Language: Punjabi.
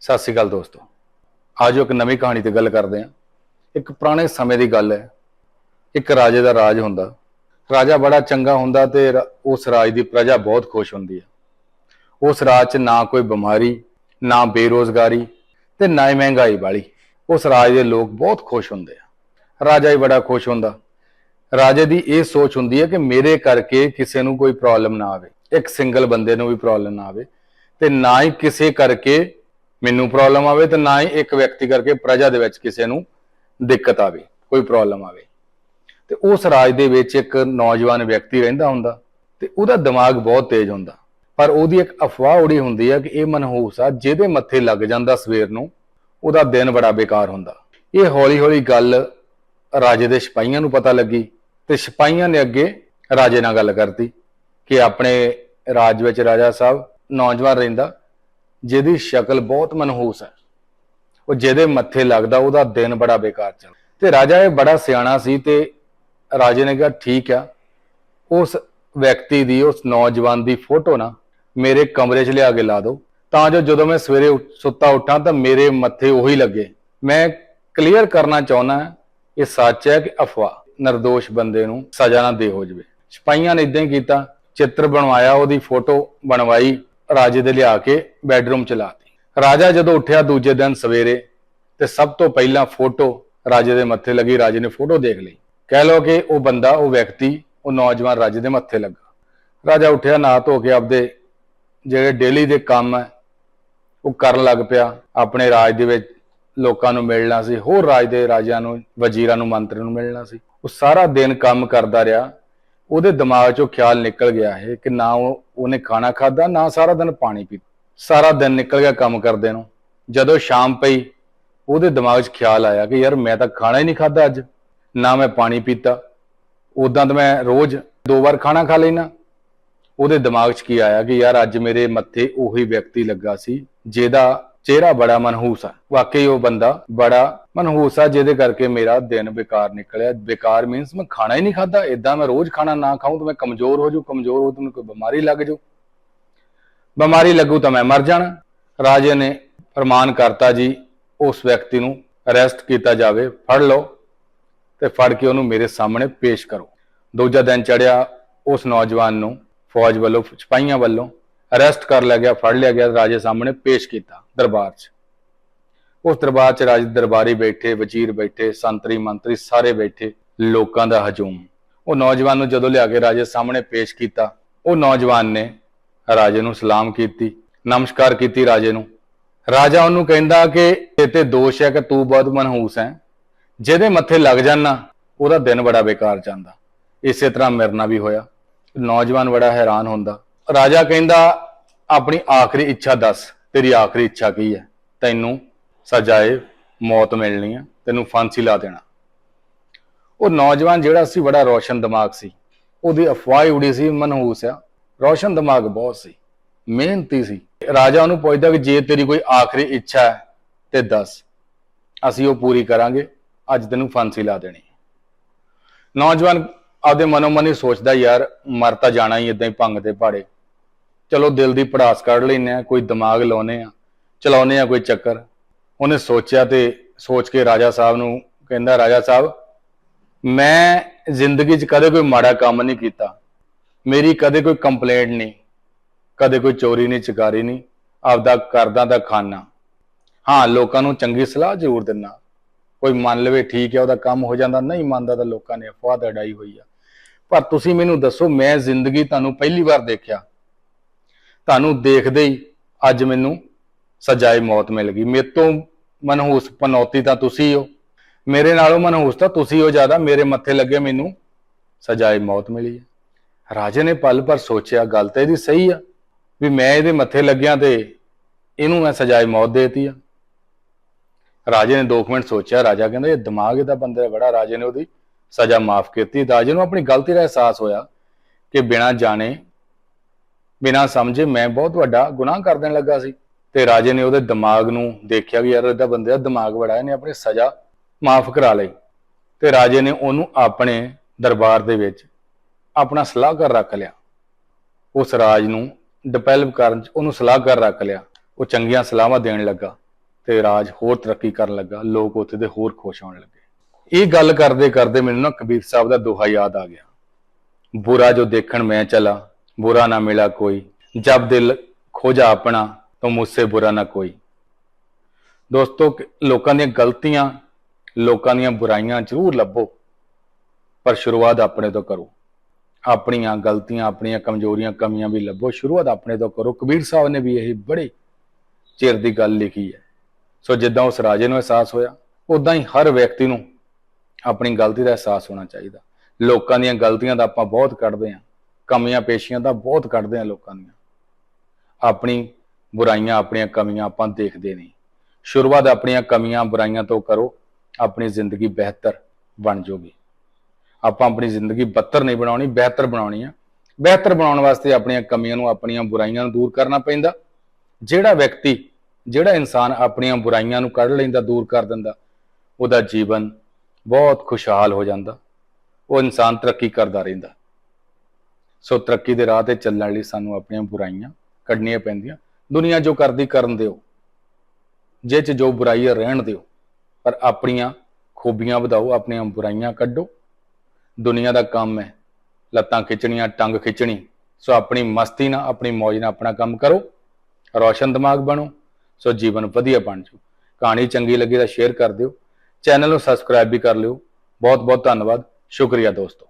ਸਤਿ ਸ਼੍ਰੀ ਅਕਾਲ ਦੋਸਤੋ। ਆਜੋ ਇੱਕ ਨਵੀਂ ਕਹਾਣੀ ਤੇ ਗੱਲ ਕਰਦੇ ਹਾਂ। ਇੱਕ ਪੁਰਾਣੇ ਸਮੇਂ ਦੀ ਗੱਲ ਹੈ। ਇੱਕ ਰਾਜੇ ਦਾ ਰਾਜ ਹੁੰਦਾ। ਰਾਜਾ ਬੜਾ ਚੰਗਾ ਹੁੰਦਾ ਤੇ ਰ- ਉਸ ਰਾਜ ਦੀ ਪ੍ਰਜਾ ਬਹੁਤ ਖੁਸ਼ ਹੁੰਦੀ ਹੈ। ਉਸ ਰਾਜ 'ਚ ਨਾ ਕੋਈ ਬਿਮਾਰੀ, ਨਾ ਬੇਰੋਜ਼ਗਾਰੀ ਤੇ ਨਾ ਹੀ ਮਹਿੰਗਾਈ ਵਾਲੀ। ਉਸ ਰਾਜ ਦੇ ਲੋਕ ਬਹੁਤ ਖੁਸ਼ ਹੁੰਦੇ ਆ। ਰਾਜਾ ਹੀ ਬੜਾ ਖੁਸ਼ ਹੁੰਦਾ। ਰਾਜੇ ਦੀ ਇਹ ਸੋਚ ਹੁੰਦੀ ਹੈ ਕਿ ਮੇਰੇ ਕਰਕੇ ਕਿਸੇ ਨੂੰ ਕੋਈ ਪ੍ਰੋਬਲਮ ਨਾ ਆਵੇ। ਇੱਕ ਸਿੰਗਲ ਬੰਦੇ ਨੂੰ ਵੀ ਪ੍ਰੋਬਲਮ ਨਾ ਆਵੇ ਤੇ ਨਾ ਹੀ ਕਿਸੇ ਕਰਕੇ ਮੈਨੂੰ ਪ੍ਰੋਬਲਮ ਆਵੇ ਤੇ ਨਾ ਹੀ ਇੱਕ ਵਿਅਕਤੀ ਕਰਕੇ ਪ੍ਰਜਾ ਦੇ ਵਿੱਚ ਕਿਸੇ ਨੂੰ ਦਿੱਕਤ ਆਵੇ, ਕੋਈ ਪ੍ਰੋਬਲਮ ਆਵੇ। ਤੇ ਉਸ ਰਾਜ ਦੇ ਵਿੱਚ ਇੱਕ ਨੌਜਵਾਨ ਵਿਅਕਤੀ ਰਹਿੰਦਾ ਹੁੰਦਾ ਤੇ ਉਹਦਾ ਦਿਮਾਗ ਬਹੁਤ ਤੇਜ਼ ਹੁੰਦਾ। ਪਰ ਉਹਦੀ ਇੱਕ ਅਫਵਾਹ ਉੜੀ ਹੁੰਦੀ ਹੈ ਕਿ ਇਹ ਮਨਹੂਸ ਆ, ਜਿਹਦੇ ਮੱਥੇ ਲੱਗ ਜਾਂਦਾ ਸਵੇਰ ਨੂੰ, ਉਹਦਾ ਦਿਨ ਬੜਾ ਬੇਕਾਰ ਹੁੰਦਾ। ਇਹ ਹੌਲੀ-ਹੌਲੀ ਗੱਲ ਰਾਜੇ ਦੇ ਸਿਪਾਹੀਆਂ ਨੂੰ ਪਤਾ ਲੱਗੀ ਤੇ ਸਿਪਾਹੀਆਂ ਨੇ ਅੱਗੇ ਰਾਜੇ ਨਾਲ ਗੱਲ ਕਰਤੀ ਕਿ ਆਪਣੇ ਰਾਜ ਵਿੱਚ ਰਾਜਾ ਸਾਹਿਬ ਨੌਜਵਾਨ ਰਹਿੰਦਾ ਜਿਹਦੀ ਸ਼ਕਲ ਬਹੁਤ ਮਨਹੂਸ ਹੈ। ਉਹ ਜਿਹਦੇ ਮੱਥੇ ਲੱਗਦਾ, ਉਹਦਾ ਦਿਨ ਬੜਾ ਬੇਕਾਰ ਚੱਲ ਤੇ ਰਾਜਾ ਇਹ ਬੜਾ ਸਿਆਣਾ ਸੀ ਤੇ ਰਾਜੇ ਨੇ ਕਿਹਾ, ਠੀਕ ਆ, ਉਸ ਵਿਅਕਤੀ ਦੀ, ਉਸ ਨੌਜਵਾਨ ਦੀ ਫੋਟੋ ਨਾ ਮੇਰੇ ਕਮਰੇ 'ਚ ਲਿਆ ਕੇ ਲਾ ਦਿਓ। ਤਾਂ ਜੋ ਜਦੋਂ ਮੈਂ ਸਵੇਰੇ ਸੁੱਤਾ ਉੱਠਾਂ ਤਾਂ ਮੇਰੇ ਮੱਥੇ ਉਹੀ ਲੱਗੇ। ਮੈਂ ਕਲੀਅਰ ਕਰਨਾ ਚਾਹੁੰਦਾ ਇਹ ਸੱਚ ਹੈ ਕਿ ਅਫਵਾਹ નિર્ਦੋਸ਼ ਬੰਦੇ ਨੂੰ ਸਜ਼ਾ ਨਾ ਦੇ ਹੋ ਜਵੇ ਸਿਪਾਹੀਆਂ ਨੇ ਇਦਾਂ ਹੀ ਕੀਤਾ, ਚਿੱਤਰ ਬਣਵਾਇਆ, ਉਹਦੀ ਫੋਟੋ ਬਣਵਾਈ। ਰਾਜੇ ਦੇ ਲਿਆ ਕੇ ਬੈੱਡਰੂਮ ਚ ਲਾਤੀ ਰਾਜਾ ਜਦੋਂ ਉੱਠਿਆ ਦੂਜੇ ਦਿਨ ਸਵੇਰੇ ਤੇ ਸਭ ਤੋਂ ਪਹਿਲਾਂ ਫੋਟੋ ਰਾਜੇ ਦੇ ਮੱਥੇ ਲੱਗੀ, ਰਾਜੇ ਨੇ ਫੋਟੋ ਦੇਖ ਲਈ। ਕਹਿ ਲਓ ਕਿ ਉਹ ਬੰਦਾ, ਉਹ ਵਿਅਕਤੀ, ਉਹ ਨੌਜਵਾਨ ਰਾਜੇ ਦੇ ਮੱਥੇ ਲੱਗਾ। ਰਾਜਾ ਉੱਠਿਆ ਨਾ ਧੋ ਕੇ ਆਪਦੇ ਜਿਹੜੇ ਡੇਲੀ ਦੇ ਕੰਮ ਹੈ, ਉਹ ਕਰਨ ਲੱਗ ਪਿਆ। ਆਪਣੇ ਰਾਜ ਦੇ ਵਿੱਚ ਲੋਕਾਂ ਨੂੰ ਮਿਲਣਾ ਸੀ, ਹੋਰ ਰਾਜ ਦੇ ਰਾਜਿਆਂ ਨੂੰ, ਵਜ਼ੀਰਾਂ ਨੂੰ ਮੰਤਰੀ ਨੂੰ ਮਿਲਣਾ ਸੀ। ਉਹ ਸਾਰਾ ਦਿਨ ਕੰਮ ਕਰਦਾ ਰਿਹਾ। ਉਹਦੇ ਦਿਮਾਗ 'ਚੋਂ ਖਿਆਲ ਨਿਕਲ ਗਿਆ ਇਹ ਕਿ ਨਾ ਉਹਨੇ ਖਾਣਾ ਖਾਦਾ ਨਾ ਸਾਰਾ ਦਿਨ ਪਾਣੀ ਪੀਤਾ ਸਾਰਾ ਦਿਨ ਨਿਕਲ ਗਿਆ ਕੰਮ ਕਰਦੇ ਨੂੰ। ਜਦੋਂ ਸ਼ਾਮ ਪਈ, ਉਹਦੇ ਦਿਮਾਗ 'ਚ ਖਿਆਲ ਆਇਆ ਕਿ ਯਾਰ ਮੈਂ ਤਾਂ ਖਾਣਾ ਹੀ ਨਹੀਂ ਖਾਦਾ ਅੱਜ, ਨਾ ਮੈਂ ਪਾਣੀ ਪੀਤਾ। ਉਦਾਂ ਤਾਂ ਮੈਂ ਰੋਜ਼ ਦੋ ਵਾਰ ਖਾਣਾ ਖਾ ਲੈਣਾ ਉਹਦੇ ਦਿਮਾਗ 'ਚ ਕੀ ਆਇਆ ਕਿ ਯਾਰ ਅੱਜ ਮੇਰੇ ਮੱਥੇ ਉਹੀ ਵਿਅਕਤੀ ਲੱਗਾ ਸੀ, ਜਿਹਦਾ ਚਿਹਰਾ ਬੜਾ ਮਨਹੂਸ ਆ। ਵਾਕਈ ਉਹ ਬੰਦਾ ਬੜਾ ਮਨਹੂਸ ਆ, ਜਿਹਦੇ ਕਰਕੇ ਮੇਰਾ ਦਿਨ ਬੇਕਾਰ ਨਿਕਲਿਆ। ਬੇਕਾਰ ਮੀਨਸ ਮੈਂ ਖਾਣਾ ਹੀ ਨਹੀਂ ਖਾਦਾ ਇਦਾਂ ਮੈਂ ਰੋਜ਼ ਖਾਣਾ ਨਾ ਖਾਊਂ ਤਾਂ ਮੈਂ ਕਮਜ਼ੋਰ ਹੋ ਜਾਊ। ਕਮਜ਼ੋਰ ਹੋ ਤਾਂ ਮੈਨੂੰ ਕੋਈ ਬਿਮਾਰੀ ਲੱਗ ਜਾਊ। ਬਿਮਾਰੀ ਲੱਗੂ ਤਾਂ ਮੈਂ ਮਰ ਜਾਣਾ। ਰਾਜੇ ਨੇ ਫਰਮਾਨ ਕਰਤਾ ਜੀ, ਉਸ ਵਿਅਕਤੀ ਨੂੰ ਅਰੈਸਟ ਕੀਤਾ ਜਾਵੇ। ਫੜ ਲਓ ਤੇ ਫੜ ਕੇ ਉਹਨੂੰ ਮੇਰੇ ਸਾਹਮਣੇ ਪੇਸ਼ ਕਰੋ। ਦੂਜਾ ਦਿਨ ਚੜਿਆ ਉਸ ਨੌਜਵਾਨ ਨੂੰ ਫੌਜ ਵੱਲੋਂ, ਸਿਪਾਹੀਆਂ ਵੱਲੋਂ ਅਰੈਸਟ ਕਰ ਲਿਆ ਗਿਆ, ਫੜ ਲਿਆ ਗਿਆ, ਰਾਜੇ ਸਾਹਮਣੇ ਪੇਸ਼ ਕੀਤਾ ਦਰਬਾਰ 'ਚ। ਉਸ ਦਰਬਾਰ 'ਚ ਰਾਜ ਦਰਬਾਰੀ ਬੈਠੇ, ਵਜ਼ੀਰ ਬੈਠੇ, ਸੰਤਰੀ ਮੰਤਰੀ ਸਾਰੇ ਬੈਠੇ, ਲੋਕਾਂ ਦਾ ਹਜੂਮ। ਉਹ ਨੌਜਵਾਨ ਨੂੰ ਜਦੋਂ ਲਿਆ ਕੇ ਰਾਜੇ ਸਾਹਮਣੇ ਪੇਸ਼ ਕੀਤਾ, ਉਹ ਨੌਜਵਾਨ ਨੇ ਰਾਜੇ ਨੂੰ ਸਲਾਮ ਕੀਤੀ, ਨਮਸਕਾਰ ਕੀਤੀ ਰਾਜੇ ਨੂੰ। ਰਾਜਾ ਉਹਨੂੰ ਕਹਿੰਦਾ ਕਿ ਇਹ ਤੇ ਦੋਸ਼ ਹੈ ਕਿ ਤੂੰ ਬਹੁਤ ਮਨਹੂਸ ਹੈ। ਜਿਹਦੇ ਮੱਥੇ ਲੱਗ ਜਾਣਾ ਉਹਦਾ ਦਿਨ ਬੜਾ ਬੇਕਾਰ ਜਾਂਦਾ। ਇਸੇ ਤਰ੍ਹਾਂ ਮੇਰੇ ਨਾਲ ਵੀ ਹੋਇਆ। ਨੌਜਵਾਨ ਬੜਾ ਹੈਰਾਨ ਹੁੰਦਾ। ਰਾਜਾ ਕਹਿੰਦਾ ਆਪਣੀ ਆਖਰੀ ਇੱਛਾ ਦੱਸ, ਤੇਰੀ ਆਖਰੀ ਇੱਛਾ ਕੀ ਹੈ? ਤੈਨੂੰ ਸਜ਼ਾਏ ਮੌਤ ਮਿਲਣੀ ਹੈ ਤੈਨੂੰ ਫਾਂਸੀ ਲਾ ਦੇਣਾ। ਉਹ ਨੌਜਵਾਨ ਜਿਹੜਾ ਸੀ, ਬੜਾ ਰੋਸ਼ਨ ਦਿਮਾਗ ਸੀ। ਉਹਦੀ ਅਫਵਾਹ ਹੀ ਉੜੀ ਸੀ, ਮਨਹੂਸ ਆ। ਰੋਸ਼ਨ ਦਿਮਾਗ ਬਹੁਤ ਸੀ, ਮਿਹਨਤੀ ਸੀ। ਰਾਜਾ ਉਹਨੂੰ ਪੁੱਛਦਾ ਕਿ ਜੇ ਤੇਰੀ ਕੋਈ ਆਖਰੀ ਇੱਛਾ ਹੈ, ਤੇ ਦੱਸ। ਅਸੀਂ ਉਹ ਪੂਰੀ ਕਰਾਂਗੇ, ਅੱਜ ਤੈਨੂੰ ਫਾਂਸੀ ਲਾ ਦੇਣੀ। ਨੌਜਵਾਨ ਆਪਦੇ ਮਨੋਮਨ ਹੀ ਸੋਚਦਾ, ਯਾਰ ਮਰ ਤਾਂ ਜਾਣਾ ਹੀ ਇਦਾਂ ਹੀ ਭੰਗ ਤੇ ਪਾੜੇ ਚਲੋ ਦਿਲ ਦੀ ਪੜਾਸ ਕੱਢ ਲੈਨੇ ਆ ਕੋਈ ਦਿਮਾਗ ਲਾਉਨੇ ਆ ਚਲਾਉਨੇ ਆ ਕੋਈ ਚੱਕਰ। ਉਹਨੇ ਸੋਚਿਆ ਤੇ ਸੋਚ ਕੇ ਰਾਜਾ ਸਾਹਿਬ ਨੂੰ ਕਹਿੰਦਾ, ਰਾਜਾ ਸਾਹਿਬ, ਮੈਂ ਜ਼ਿੰਦਗੀ 'ਚ ਕਦੇ ਕੋਈ ਮਾੜਾ ਕੰਮ ਨਹੀਂ ਕੀਤਾ। ਮੇਰੀ ਕਦੇ ਕੋਈ ਕੰਪਲੇਂਟ ਨਹੀਂ, ਕਦੇ ਕੋਈ ਚੋਰੀ ਨਹੀਂ, ਚਕਾਰੀ ਨਹੀਂ। ਆਪਦਾ ਕਰਦਾ ਦਾ ਖਾਨਾ। ਹਾਂ, ਲੋਕਾਂ ਨੂੰ ਚੰਗੀ ਸਲਾਹ ਜ਼ਰੂਰ ਦਿੰਨਾ। ਕੋਈ ਮੰਨ ਲਵੇ ਠੀਕ ਹੈ ਉਹਦਾ ਕੰਮ ਹੋ ਜਾਂਦਾ, ਨਹੀਂ ਮੰਨਦਾ ਤਾਂ ਲੋਕਾਂ ਨੇ ਅਫਵਾਹ ਤਾਂ ਅਡਾਈ ਹੋਈ ਆ। ਪਰ ਤੁਸੀਂ ਮੈਨੂੰ ਦੱਸੋ, ਮੈਂ ਜ਼ਿੰਦਗੀ ਤੁਹਾਨੂੰ ਪਹਿਲੀ ਵਾਰ ਦੇਖਿਆ। ਤੁਹਾਨੂੰ ਦੇਖਦੇ ਹੀ ਅੱਜ ਮੈਨੂੰ ਸਜ਼ਾਏ ਮੌਤ ਮਿਲ ਗਈ। ਮੇਰੇ ਤੋਂ ਮਨਹੂਸ ਪਨੌਤੀ ਤਾਂ ਤੁਸੀਂ ਹੋ। ਮੇਰੇ ਨਾਲੋਂ ਮਨਹੂਸ ਤਾਂ ਤੁਸੀਂ ਹੋ ਜ਼ਿਆਦਾ। ਮੇਰੇ ਮੱਥੇ ਲੱਗੇ ਮੈਨੂੰ ਸਜ਼ਾਏ ਮੌਤ ਮਿਲੀ ਹੈ। ਰਾਜੇ ਨੇ ਪਲ ਪਰ ਸੋਚਿਆ, ਗੱਲ ਤਾਂ ਇਹਦੀ ਸਹੀ ਆ ਵੀ ਮੈਂ ਇਹਦੇ ਮੱਥੇ ਲੱਗਿਆ ਤੇ ਇਹਨੂੰ ਮੈਂ ਸਜ਼ਾਏ ਮੌਤ ਦੇਤੀ ਆ। ਰਾਜੇ ਨੇ 2 ਮਿੰਟ ਸੋਚਿਆ। ਰਾਜਾ ਕਹਿੰਦਾ, ਇਹ ਦਿਮਾਗ ਇਹਦਾ ਬੰਦੇ ਦਾ ਬੜਾ ਰਾਜੇ ਨੇ ਉਹਦੀ ਸਜ਼ਾ ਮਾਫ ਕੀਤੀ। ਰਾਜੇ ਨੂੰ ਆਪਣੀ ਗਲਤੀ ਦਾ ਅਹਿਸਾਸ ਹੋਇਆ ਕਿ ਬਿਨਾਂ ਜਾਣੇ ਬਿਨਾਂ ਸਮਝੇ ਮੈਂ ਬਹੁਤ ਵੱਡਾ ਗੁਨਾਹ ਕਰ ਦੇਣ ਲੱਗਾ ਸੀ। ਤੇ ਰਾਜੇ ਨੇ ਉਹਦੇ ਦਿਮਾਗ ਨੂੰ ਦੇਖਿਆ ਵੀ ਯਾਰ ਇਹਦਾ ਬੰਦੇ ਦਾ ਦਿਮਾਗ ਬੜਾ ਇਹਨੇ ਆਪਣੀ ਸਜ਼ਾ ਮਾਫ ਕਰਾ ਲਈ। ਤੇ ਰਾਜੇ ਨੇ ਉਹਨੂੰ ਆਪਣੇ ਦਰਬਾਰ ਦੇ ਵਿੱਚ ਆਪਣਾ ਸਲਾਹਕਾਰ ਰੱਖ ਲਿਆ। ਉਸ ਰਾਜ ਨੂੰ ਡਿਵੈਲਪ ਕਰਨ ਉਹਨੂੰ ਸਲਾਹਕਾਰ ਰੱਖ ਲਿਆ। ਉਹ ਚੰਗੀਆਂ ਸਲਾਹਾਂ ਦੇਣ ਲੱਗਾ ਤੇ ਰਾਜ ਹੋਰ ਤਰੱਕੀ ਕਰਨ ਲੱਗਾ। ਲੋਕ ਉੱਥੇ ਦੇ ਹੋਰ ਖੁਸ਼ ਹੋਣ ਲੱਗੇ। ਇਹ ਗੱਲ ਕਰਦੇ ਕਰਦੇ ਮੈਨੂੰ ਨਾ ਕਬੀਰ ਸਾਹਿਬ ਦਾ ਦੋਹਾ ਯਾਦ ਆ ਗਿਆ। ਬੁਰਾ ਜੋ ਦੇਖਣ ਮੈਂ ਚਲਾ बुरा ना मिला कोई जब दिल खोजा अपना तो मुझसे बुरा ना कोई ਦੋਸਤੋ ਕ- ਲੋਕਾਂ ਦੀਆਂ ਗਲਤੀਆਂ ਲੋਕਾਂ ਦੀਆਂ ਬੁਰਾਈਆਂ ਜ਼ਰੂਰ ਲੱਭੋ ਪਰ ਸ਼ੁਰੂਆਤ ਆਪਣੇ ਤੋਂ ਕਰੋ ਆਪਣੀਆਂ ਗਲਤੀਆਂ ਆਪਣੀਆਂ ਕਮਜ਼ੋਰੀਆਂ ਕਮੀਆਂ ਵੀ ਲੱਭੋ ਸ਼ੁਰੂਆਤ ਆਪਣੇ ਤੋਂ ਕਰੋ ਕਬੀਰ ਸਾਹਿਬ ਨੇ ਵੀ ਇਹ ਬੜੇ ਚਿਰ ਦੀ ਗੱਲ ਲਿਖੀ ਹੈ ਸੋ ਜਿੱਦਾਂ ਉਸ ਰਾਜੇ ਨੂੰ ਅਹਿਸਾਸ ਹੋਇਆ ਉਦਾਂ ਹੀ ਹਰ ਵਿਅਕਤੀ ਨੂੰ ਆਪਣੀ ਗਲਤੀ ਦਾ ਅਹਿਸਾਸ ਹੋਣਾ ਚਾਹੀਦਾ ਲੋਕਾਂ ਦੀਆਂ ਗਲਤੀਆਂ ਦਾ ਆਪਾਂ ਬਹੁਤ ਕੱਢਦੇ ਹਾਂ ਕਮੀਆਂ ਪੇਸ਼ੀਆਂ ਤਾਂ ਬਹੁਤ ਕੱਢਦੇ ਹਾਂ ਲੋਕਾਂ ਦੀਆਂ। ਆਪਣੀ ਬੁਰਾਈਆਂ, ਆਪਣੀਆਂ ਕਮੀਆਂ ਆਪਾਂ ਦੇਖਦੇ ਨਹੀਂ। ਸ਼ੁਰੂਆਤ ਆਪਣੀਆਂ ਕਮੀਆਂ, ਬੁਰਾਈਆਂ ਤੋਂ ਕਰੋ, ਆਪਣੀ ਜ਼ਿੰਦਗੀ ਬਿਹਤਰ ਬਣ ਜਾਊਗੀ। ਆਪਾਂ ਆਪਣੀ ਜ਼ਿੰਦਗੀ ਬੱਤਰ ਨਹੀਂ ਬਣਾਉਣੀ, ਬਿਹਤਰ ਬਣਾਉਣੀ ਆ। ਬਿਹਤਰ ਬਣਾਉਣ ਵਾਸਤੇ ਆਪਣੀਆਂ ਕਮੀਆਂ ਨੂੰ, ਆਪਣੀਆਂ ਬੁਰਾਈਆਂ ਨੂੰ ਦੂਰ ਕਰਨਾ ਪੈਂਦਾ। ਜਿਹੜਾ ਵਿਅਕਤੀ, ਜਿਹੜਾ ਇਨਸਾਨ ਆਪਣੀਆਂ ਬੁਰਾਈਆਂ ਨੂੰ ਕੱਢ ਲੈਂਦਾ, ਦੂਰ ਕਰ ਦਿੰਦਾ, ਉਹਦਾ ਜੀਵਨ ਬਹੁਤ ਖੁਸ਼ਹਾਲ ਹੋ ਜਾਂਦਾ। ਉਹ ਇਨਸਾਨ ਤਰੱਕੀ ਕਰਦਾ ਰਹਿੰਦਾ। ਸੋ ਤਰੱਕੀ ਦੇ ਰਾਹ ਤੇ ਚੱਲਣ ਲਈ ਸਾਨੂੰ ਆਪਣੀਆਂ ਬੁਰਾਈਆਂ ਕੱਢਣੀਆਂ ਪੈਂਦੀਆਂ। ਦੁਨੀਆ ਜੋ ਕਰਦੀ, ਕਰਨ ਦਿਓ। ਜੇ ਚ ਜੋ ਬੁਰਾਈ ਹੈ ਰਹਿਣ ਦਿਓ। ਪਰ ਆਪਣੀਆਂ ਖੂਬੀਆਂ ਵਧਾਓ, ਆਪਣੀਆਂ ਬੁਰਾਈਆਂ ਕੱਢੋ। ਦੁਨੀਆ ਦਾ ਕੰਮ ਹੈ, ਲੱਤਾਂ ਖਿੱਚਣੀਆਂ, ਟੰਗ ਖਿੱਚਣੀ। ਸੋ ਆਪਣੀ ਮਸਤੀ ਨਾਲ, ਆਪਣੀ ਮौज ਨਾਲ ਆਪਣਾ ਕੰਮ ਕਰੋ। ਰੌਸ਼ਨ ਦਿਮਾਗ ਬਣੋ। ਸੋ ਜੀਵਨ ਵਧੀਆ ਬਣ ਜਾਓ। ਕਹਾਣੀ ਚੰਗੀ ਲੱਗੀ ਤਾਂ ਸ਼ੇਅਰ ਕਰ ਦਿਓ। ਚੈਨਲ ਨੂੰ ਸਬਸਕ੍ਰਾਈਬ ਵੀ ਕਰ ਲਿਓ। ਬਹੁਤ ਬਹੁਤ ਧੰਨਵਾਦ। ਸ਼ੁਕਰੀਆ ਦੋਸਤੋ।